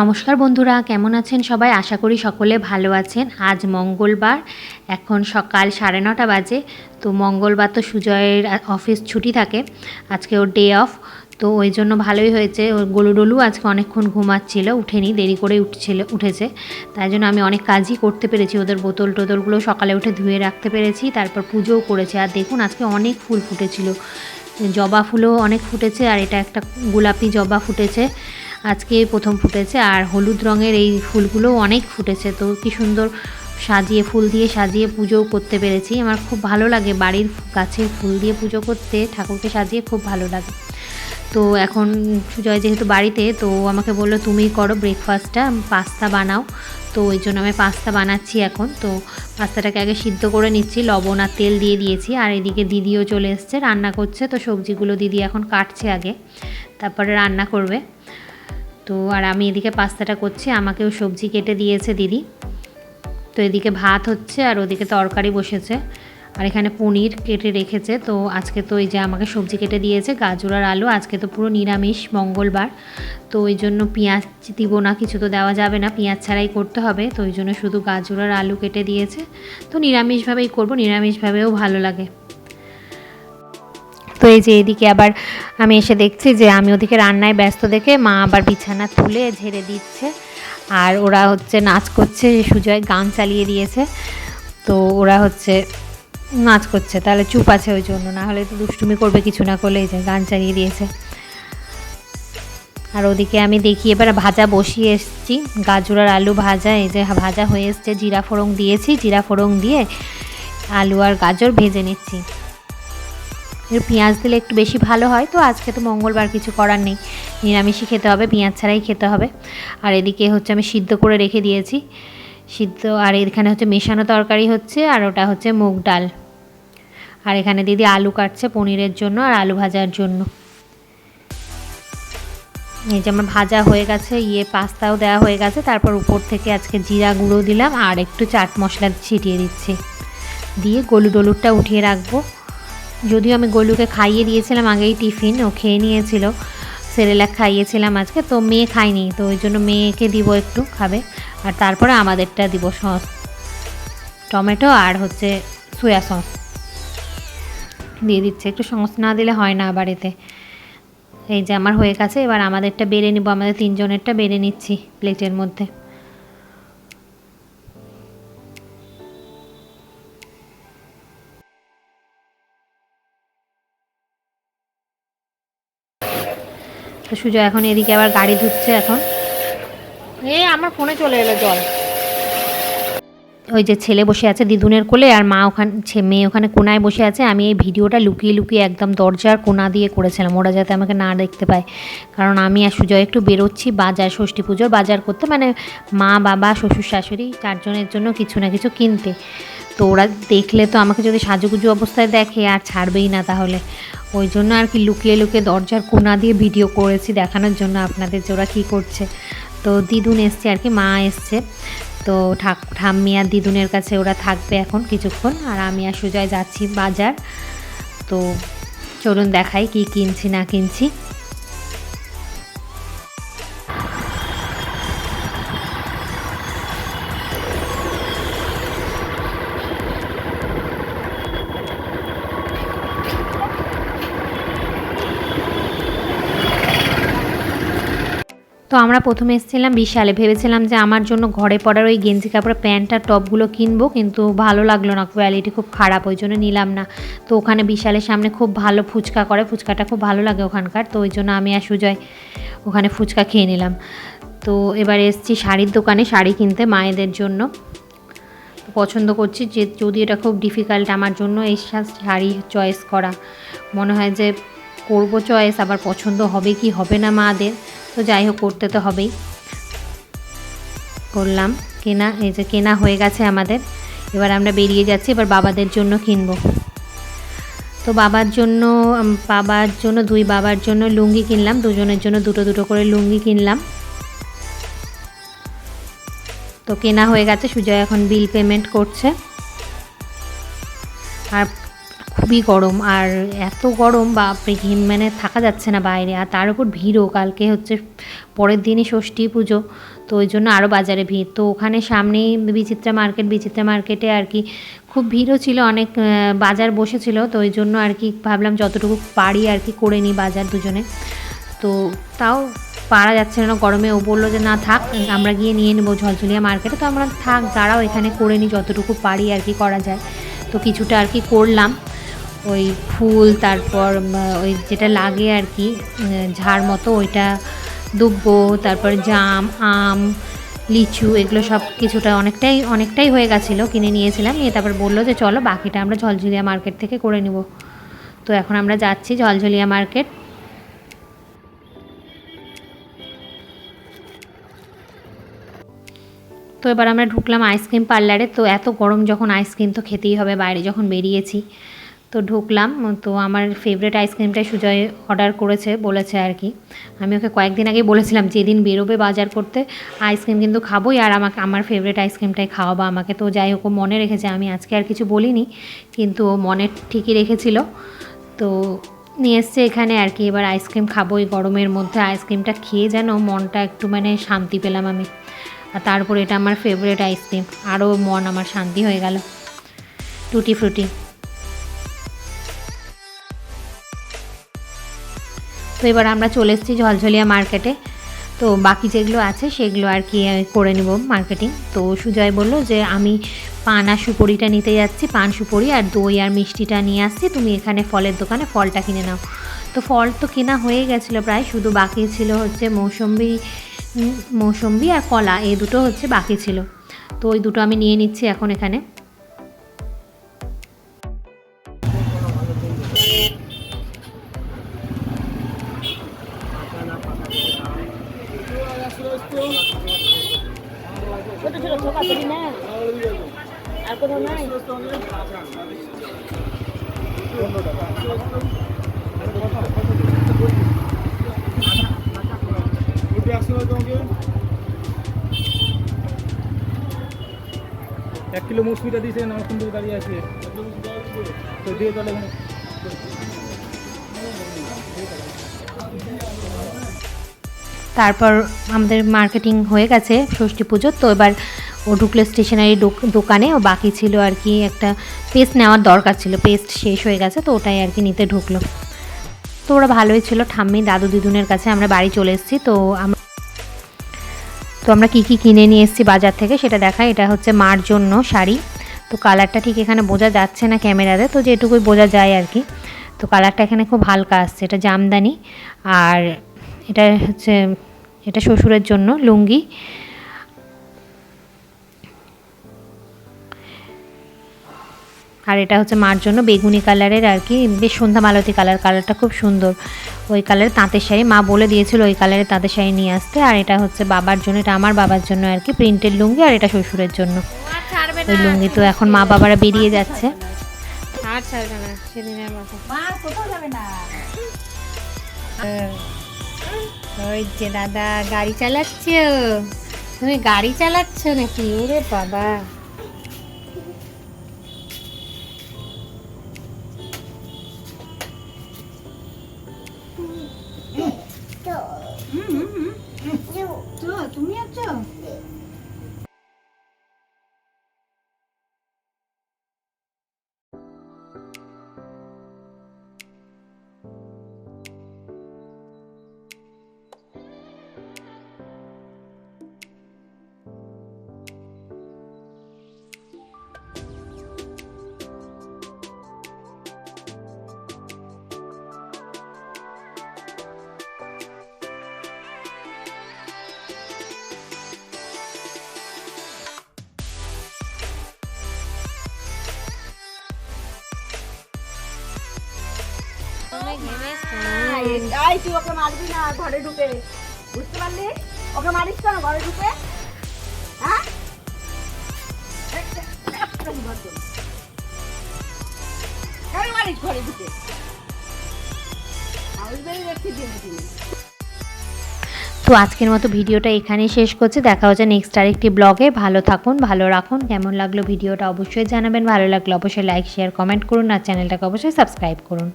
নমস্কার বন্ধুরা, কেমন আছেন সবাই? আশা করি সকলে ভালো আছেন। আজ মঙ্গলবার, এখন সকাল সাড়ে নটা বাজে। তো মঙ্গলবার তো সুজয়ের অফিস ছুটি থাকে, আজকে ওর ডে অফ তো ওই জন্য ভালোই হয়েছে। ওর গোলুডলু আজকে অনেকক্ষণ ঘুমাচ্ছিল, উঠেনি, দেরি করে উঠছিল, উঠেছে। তাই জন্য আমি অনেক কাজই করতে পেরেছি। ওদের বোতল টোতলগুলো সকালে উঠে ধুয়ে রাখতে পেরেছি, তারপর পুজোও করেছে। আর দেখুন, আজকে অনেক ফুল ফুটেছিল। জবা ফুলও অনেক ফুটেছে আর এটা একটা গোলাপি জবা ফুটেছে। আজকে প্রথম ফুটেছে আর হলুদ রঙের এই ফুলগুলো অনেক ফুটেছে। তো কি সুন্দর সাজিয়ে ফুল দিয়ে সাজিয়ে পুজো করতে পেরেছি। আমার খুব ভালো লাগে বাড়ির গাছে ফুল দিয়ে পুজো করতে। ঠাকুরকে সাজিয়ে খুব ভালো লাগে। তো এখন সুজয় যেহেতু বাড়িতে, তো আমাকে বলল তুমি করো ব্রেকফাস্টটা পাস্তা বানাও। তো ওই জন্য আমি পাস্তা বানাচ্ছি এখন। তো পাস্তাটাকে আগে সিদ্ধ করে নিচ্ছি, লবণ আর তেল দিয়ে দিয়েছি। আর এদিকে দিদিও চলে এসছে, রান্না করছে। তো সবজিগুলো দিদি এখন কাটছে আগে, তারপরে রান্না করবে। তো আর আমি এদিকে পাস্তাটা করছি, আমাকেও সবজি কেটে দিয়েছে দিদি। তো এদিকে ভাত হচ্ছে আর ওদিকে তরকারি বসেছে। আর এখানে পনির কেটে রেখেছে, তো আজকে তো এই যে আমাকে সবজি কেটে দিয়েছে, গাজর আর আলু, আজকে তো পুরো নিরামিষ মঙ্গলবার। তো ওই জন্য পেঁয়াজ দিব না, কিছু তো দেওয়া যাবে না, পেঁয়াজ ছাড়াই করতে হবে, তো ওই জন্য শুধু গাজর আর আলু কেটে দিয়েছে। তো নিরামিষভাবেই করব, নিরামিষভাবেও ভালো লাগে। তো এই যে এদিকে আবার আমি এসে দেখছি যে আমি ওদিকে রান্নায় ব্যস্ত দেখে মা আবার বিছানা তুলে ঝেড়ে দিচ্ছে। আর ওরা হচ্ছে নাচ করছে, সুজয় গান চালিয়ে দিয়েছে। তো ওরা হচ্ছে নাচ করছে, তাহলে চুপ আছে ওই জন্য, না হলে তো দুষ্টুমি করবে কিছু না করলে, এই যে গান চালিয়ে দিয়েছে। আর ওদিকে আমি দেখি এবার ভাজা বসিয়ে এসেছি, গাজর আর আলু ভাজা, এই যে ভাজা হয়ে এসছে, জিরা ফোড়ং দিয়েছি, জিরা ফোড়ং দিয়ে আলু আর গাজর ভেজে নিচ্ছি। এর পেঁয়াজ দিলে একটু বেশি ভালো হয়, তো আজকে তো মঙ্গলবার, কিছু করার নেই। নিরামিষই খেতে হবে, পেঁয়াজ ছাড়াই খেতে হবে। আর এদিকে হচ্ছে আমি সিদ্ধ করে রেখে দিয়েছি। সিদ্ধ, আর এখানে হচ্ছে মেশানো তরকারি হচ্ছে, আর ওটা হচ্ছে মুগ ডাল। আর এখানে দিদি আলু কাটছে পনিরের জন্য আর আলু ভাজার জন্য। এই যে আমার ভাজা হয়ে গেছে ইয়ে পাস্তাও দেওয়া হয়ে গেছে, তারপর উপর থেকে আজকে জিরা গুঁড়ো দিলাম আর একটু চাট মশলা ছিটিয়ে দিচ্ছি। দিয়ে গলু ডলুরটা উঠিয়ে রাখব। যদিও আমি গলুকে খাইয়ে দিয়েছিলাম, আগেই টিফিন, ও খেয়ে নিয়েছিল, সেরেলাক খাইয়েছিলাম আজকে, তো মেয়ে খায়নি, তো ওই জন্য মেয়েকে দিব একটু, খাবে। আর তারপরে আমাদেরটা দিব সস, টমেটো আর হচ্ছে সোয়া সস। দিয়ে দিচ্ছে। একটু সস না দিলে হয় না বাড়িতে। এই যে আমার হয়ে গেছে, এবার আমাদেরটা বেড়ে নিব, আমাদের তিনজনেরটা বেড়ে নিচ্ছি প্লেটের মধ্যে। তো সুজয় এখন এদিকে আবার গাড়ি ধুচ্ছে এখন। এই আমার ফোনে চলে এলো জল। ওই যে ছেলে বসে আছে দিদুনের কোলে আর মা ওখানে মেয়ে ওখানে কোনায় বসে আছে, আমি এই ভিডিওটা লুকিয়ে লুকিয়ে একদম দরজার কোনা দিয়ে করেছিলাম, ওরা যাতে আমাকে না দেখতে পায়। কারণ আমি আর সুজয় একটু বেরোচ্ছি বাজার ষষ্ঠী পুজোর বাজার করতে মানে মা, বাবা, শ্বশুর, শাশুড়ি চারজনের জন্য কিছু না কিছু কিনতে। তো ওরা দেখলে তো আমাকে যদি সাজুগুজু অবস্থায় দেখে আর ছাড়বেই না তাহলে। ওই জন্য আর কি লুকিয়ে লুকিয়ে দরজার কোনা দিয়ে ভিডিও করেছি দেখানোর জন্য আপনাদের যে ওরা কী করছে। তো দিদুন এসছে আর কি, মা এসছে। তো ঠাম্মি আর দিদুনের কাছে ওরা থাকবে এখন কিছুক্ষণ। আর আমি আর সুজয় যাচ্ছি বাজার। তো চলুন দেখাই কি কিনছি না কিনছি। তো আমরা প্রথমে এসেছিলাম বিশালে। ভেবেছিলাম যে আমার জন্য ঘরে পড়ার ওই গেঞ্জি কাপড়ের প্যান্ট আর টপগুলো কিনবো, কিন্তু ভালো লাগল না। কোয়ালিটি খুব খারাপ, ওই জন্য নিলাম না। তো ওখানে বিশালের সামনে খুব ভালো ফুচকা করে। ফুচকাটা খুব ভালো লাগে ওখানকার, তো ওই জন্য আমি আর সুজয় ওখানে ফুচকা খেয়ে নিলাম। তো এবার এসছি শাড়ির দোকানে, শাড়ি কিনতে মায়েদের জন্য। পছন্দ করছি যে যদি এটা খুব ডিফিকাল্ট আমার জন্য, এই শাড়ি চয়েস করা। মনে হয় যে করব চয়েস, আবার পছন্দ হবে কি হবে না মাদের? তো যাই হোক, করতে তো হবেই। করলাম। কেনা, এই যে কেনা হয়ে গেছে আমাদের। এবার আমরা বেরিয়ে যাচ্ছি, এবার বাবাদের জন্য কিনবো। তো বাবার জন্য বাবার জন্য, দুই বাবার জন্য লুঙ্গি কিনলাম। দুজনের জন্য দুটো দুটো করে লুঙ্গি কিনলাম। তো কেনা হয়ে গেছে। সুজয় এখন বিল পেমেন্ট করছে। আর খুবই গরম আর এত গরম, বাপরে ঘিম মানে থাকা যাচ্ছে না বাইরে। আর তার উপর ভিড়ও, কালকে হচ্ছে পরের দিনই ষষ্ঠী পুজো, তো ওই জন্য আরও বাজারে ভিড়। তো ওখানে সামনেই বিচিত্রা মার্কেট, বিচিত্রা মার্কেটে আর কি খুব ভিড়ও ছিল, অনেক বাজার বসেছিল, তো ওই জন্য আর কি ভাবলাম যতটুকু পারি আর কি করে নিই বাজার দুজনে। তো তাও পারা যাচ্ছে না, গরমে ও বলল যে, না থাক, আমরা গিয়ে নিয়ে নেব ঝলঝলিয়া মার্কেটে। তো আমরা, থাক, দাঁড়াও, এখানে করে নিই যতটুকু পারি আর কি করা যায়। তো কিছুটা আর কি করলাম। ওই ফুল, তারপর ওই যেটা লাগে আর কি ঝাড় মতো ওইটা দুব্বো, তারপর জাম, আম, লিচু, এগুলো সব কিছুটা অনেকটাই অনেকটাই হয়ে গেছিল, কিনে নিয়েছিলাম। নিয়ে তারপর বলল যে চলো বাকিটা আমরা ঝলঝলিয়া মার্কেট থেকে করে নিব। তো এখন আমরা যাচ্ছি ঝলঝলিয়া মার্কেট। তো এবার আমরা ঢুকলাম আইসক্রিম পার্লারে। তো এত গরম যখন আইসক্রিম তো খেতেই হবে, বাইরে যখন বেরিয়েছি। তো ঢুকলাম, তো আমার ফেভারিট আইসক্রিমটাই সুজয় অর্ডার করেছে, বলেছে আর কি। আমি ওকে কয়েকদিন আগেই বলেছিলাম, যেদিন বেরোবে বাজার করতে আইসক্রিম কিন্তু খাবোই, আর আমাকে, আমার ফেভারিট আইসক্রিমটাই খাওয়াবো। আমাকে তো যাই হোক মনে রেখেছে, আমি আজকে আর কিছু বলিনি, কিন্তু ও মনে ঠিকই রেখেছিল। তো নিয়ে এসছে এখানে আর কি, এবার আইসক্রিম খাব এই গরমের মধ্যে। আইসক্রিমটা খেয়ে যেন মনটা একটু মানে শান্তি পেলাম আমি। আর তারপর এটা আমার ফেভারিট আইসক্রিম আরও মন আমার শান্তি হয়ে গেল। টুটি ফ্রুটি তো এবার আমরা চলে এসেছি ঝলঝলিয়া মার্কেটে। তো বাকি যেগুলো আছে সেগুলো আর কি করে নেব মার্কেটিং তো সুজয় বলল যে আমি পান আর সুপরিটা নিতে যাচ্ছি, পান, সুপরি আর দই আর মিষ্টিটা নিয়ে আসছি। তুমি এখানে ফলের দোকানে ফলটা কিনে নাও। তো ফল তো কেনা হয়ে গেছিল প্রায়, শুধু বাকি ছিল হচ্ছে মৌসম্বি মৌসম্বি আর কলা, এই দুটো হচ্ছে বাকি ছিল। তো ওই দুটো আমি নিয়ে নিচ্ছি এখন এখানে। এক কিলো মুসমিটা দিয়েছে আমার সুন্দর দাঁড়িয়ে আছে। তো দিয়ে তাহলে তারপর আমাদের মার্কেটিং হয়ে গেছে ষষ্ঠী পুজোর তো এবার ও ঢুকলো স্টেশনারি দোকানে, ও বাকি ছিল আর কি একটা পেস্ট নেওয়ার দরকার ছিল পেস্ট শেষ হয়ে গেছে, তো ওটাই আর কি নিতে ঢুকলো। তো ওরা ভালোই ছিল, ঠাম্মি দাদু দিদুনের কাছে আমরা বাড়ি চলে এসেছি, তো আমরা তো আমরা কী কী কিনে নিয়ে এসেছি বাজার থেকে সেটা দেখাই, এটা হচ্ছে মার জন্য শাড়ি। তো কালারটা ঠিক এখানে বোঝা যাচ্ছে না ক্যামেরাতে, তো যেটুকুই বোঝা যায় আর কি। তো কালারটা এখানে খুব হালকা আসছে, এটা জামদানি, আর এটা হচ্ছে, এটা শ্বশুরের জন্য লুঙ্গি। আর এটা হচ্ছে মার জন্য বেগুনি কালারের আর কি বেশ সন্ধ্যা মালতী কালার কালারটা খুব সুন্দর। ওই কালারের তাঁতের শাড়ি মা বলে দিয়েছিল ওই কালারের তাঁতের শাড়ি নিয়ে আসতে। আর এটা হচ্ছে বাবার জন্য এটা আমার বাবার জন্য আর কি প্রিন্টের লুঙ্গি আর এটা শ্বশুরের জন্য। ওই লুঙ্গি তো এখন মা বাবারা বেরিয়ে যাচ্ছে। আর ছাড়বে না সেদিনের মতো। মা কোথাও যাবে না। ওই যে দাদা গাড়ি চালাচ্ছ তুমি গাড়ি চালাচ্ছ নাকি? ওরে বাবা। তুমি আছো? এই তুই ওকে মারবি না ঘরে ঢুকে। বুঝতে পারলি? ওকে মারিস কেন ঘরে ঢুকে? হ্যাঁ? কেন মারিস ঘরে ঢুকে? তো আজকের মতো ভিডিওটা এখানেই শেষ করছি। দেখা হচ্ছে নেক্সট আরেকটি ব্লগে ভালো থাকুন ভালো রাখুন। কেমন লাগল ভিডিওটা অবশ্যই জানাবেন। ভালো লাগলে অবশ্যই লাইক শেয়ার কমেন্ট করুন। আর চ্যানেলটাকে অবশ্যই সাবস্ক্রাইব করুন।